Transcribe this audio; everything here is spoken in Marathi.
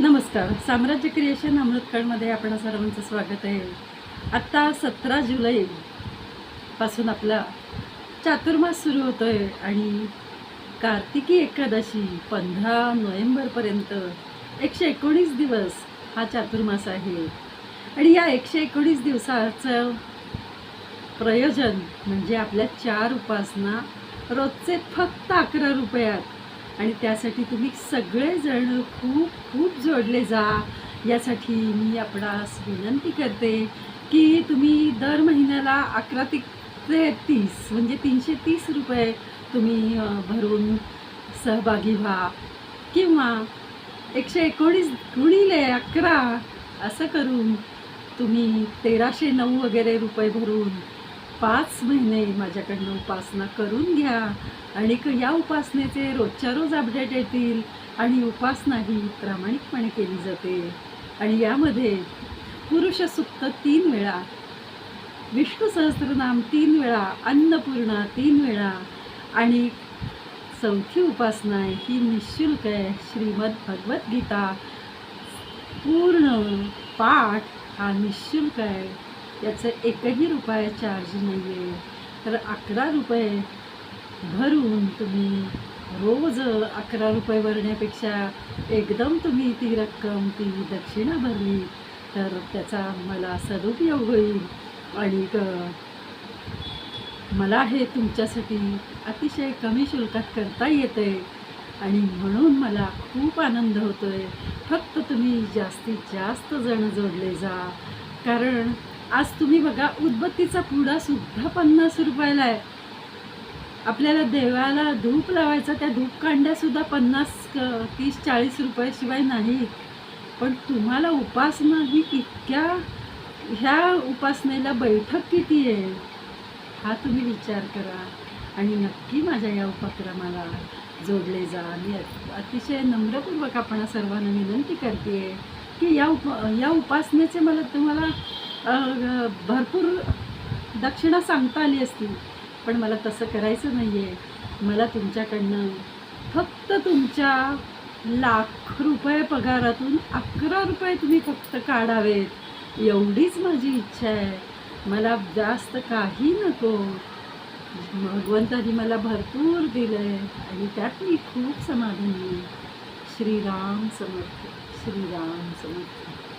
नमस्कार. साम्राज्य क्रिएशन अमृतकडमध्ये आपण सर्वांचं स्वागत आहे. आत्ता सतरा जुलै पासून आपला चातुर्मास सुरू होतो आहे आणि कार्तिकी एकादशी पंधरा नोव्हेंबरपर्यंत एकशे एकोणीस दिवस हा चातुर्मास आहे. आणि या एकशे एकोणीस दिवसाचं प्रयोजन म्हणजे आपल्या चार उपासना रोजचे फक्त अकरा रुपयात आणि त्यासाठी तुम्ही सगळेजण खूप खूप जोडले जा. यासाठी मी आपणास विनंती करते की तुम्ही दर महिन्याला अकरा ते ते तीस म्हणजे तीनशे तीस रुपये तुम्ही भरून सहभागी व्हा. किंवा एकशे एकोणीस गुणिले अकरा असं करून तुम्ही तेराशे नऊ वगैरे रुपये भरून पाच महिने माझ्याकडनं उपासना करून घ्या. आणि क- या उपासनेचे रोजच्या रोज अपडेट येतील आणि उपासना ही प्रामाणिकपणे केली जाते. आणि यामध्ये पुरुषसुक्त तीन वेळा विष्णू सहस्त्रनाम तीन वेळा अन्नपूर्णा तीन वेळा आणि चौथी उपासना आहे ही निशुल्क आहे. श्रीमद भगवद्गीता पूर्ण पाठ हा निशुल्क आहे. याचं एकही रुपया चार्ज नाही आहे तर अकरा रुपये भरून तुम्ही रोज अकरा रुपये भरण्यापेक्षा एकदम तुम्ही ती रक्कम ती दक्षिणा भरली तर त्याचा मला सदुपयोग होईल. आणि मला हे तुमच्यासाठी अतिशय कमी शुल्कात करता येते. आणि म्हणून मला खूप आनंद होतो आहे फक्त तुम्ही जास्तीत जास्त जण जोडले जा. कारण आज तुम्ही बघा उदबत्तीचा पुडासुद्धा पन्नास रुपयाला आहे. आपल्याला देवाला धूप लावायचा त्या धूप कांड्यासुद्धा पन्नास क- तीस चाळीस रुपयाशिवाय नाहीत पण तुम्हाला उपासना ही कितक्या ह्या उपासनेला बैठक किती आहे? हा तुम्ही विचार करा. आणि नक्की माझ्या या उपक्रमाला जोडले जा. मी अतिशय नम्रपूर्वक आपण सर्वांना विनंती करते की या उप या उपासनेचे मला तुम्हाला भरपूर दक्षिणा सांगता आली असती पण मला तसं करायचं नाही आहे मला तुमच्याकडनं फक्त तुमच्या लाख रुपये पगारातून अकरा रुपये तुम्ही फक्त काढावेत. एवढीच माझी इच्छा आहे. मला जास्त काही नको. भगवंतानी मला भरपूर दिलं आहे आणि त्यात मी खूप समाधानी आहे. श्रीराम समर्थ श्रीराम समर्थ.